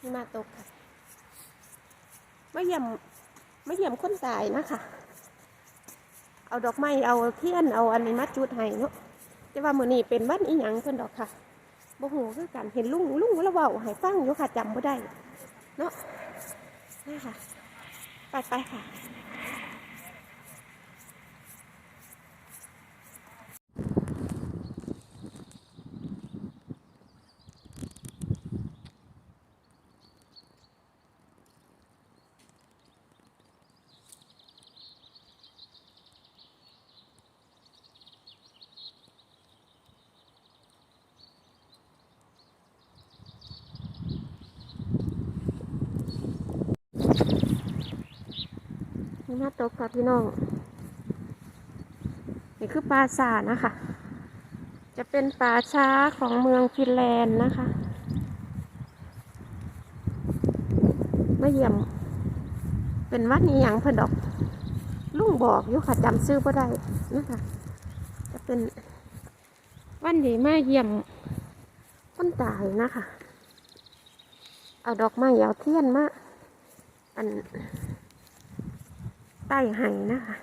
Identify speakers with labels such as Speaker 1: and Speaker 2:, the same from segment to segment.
Speaker 1: หิมะตกค่ะไม่เยี่ยมไม่เยี่ยมคนตายนะคะเอาดอกไม้เอาเทียนเอาอันนี้มาจุดให้เนาะแต่ว่ามือนี้เป็นวันอีหยังเพิ่นดอกค่ะบ่ฮู้คือกันเห็นลุงลุงแล้วเว้าให้ฟังอยู่ค่ะจำบ่ได้ เนาะนี่ค่ะ ไปไปค่ะ นี่มาตกกับพี่น้อง นี่คือปราสาทนะคะ จะเป็นป่าช้าของเมืองฟินแลนด์นะคะมาเยี่ยม เป็นวัดนี้อย่างเพดอก ลุงบอกอยู่ค่ะจำซื้อบ่ได้นะคะ จะเป็นวันนี้มาเยี่ยมคนตายนะคะ เอาดอกไม้เอาเทียนมาอัน ใต้ไห้นะคะ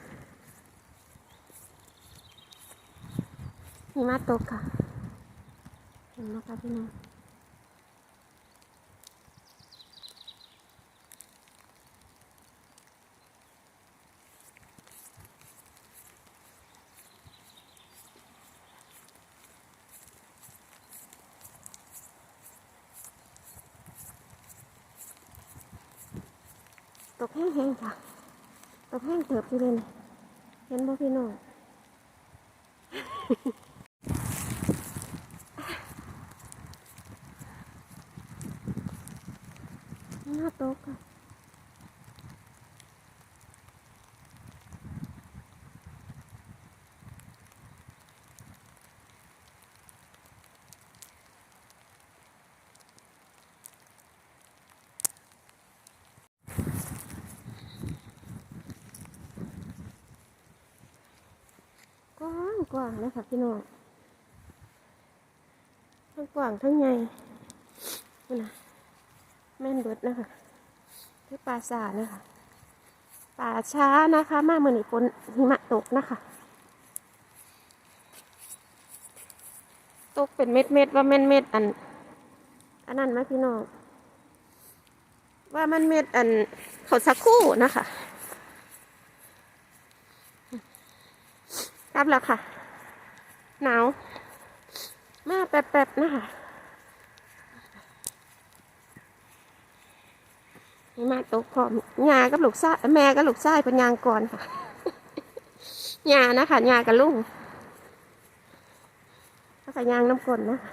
Speaker 1: หิมะตกค่ะเห็นไหมคะพี่น้องตกแห้งๆค่ะ ตะแหงเติบอยู่เลยเห็นบ่พี่น้องน่าตกอะ กว้างกว้างเลยค่ะพี่น้องทั้งกว้างทั้งใหญ่นี่นะแม่นเบิดนะคะคือปลาสานะคะป่าช้านะคะ มาเมื่อนี้ฝนหิมะตกนะคะ ตกเป็นเม็ดเม็ดๆว่าเม็ดเม็ดอัน อันนั้นไหมพี่น้องว่ามันเม็ดอันเขาสักคู่นะคะรับแล้วค่ะ หนาวมาแป๊บๆนะคะนี่มาตกพร้อมยากับลูกชาแม่กับลูกชาเป็นยางก่อนค่ะยานะคะยากับลุงแล้วก็ยางน้ำกลนนะคะ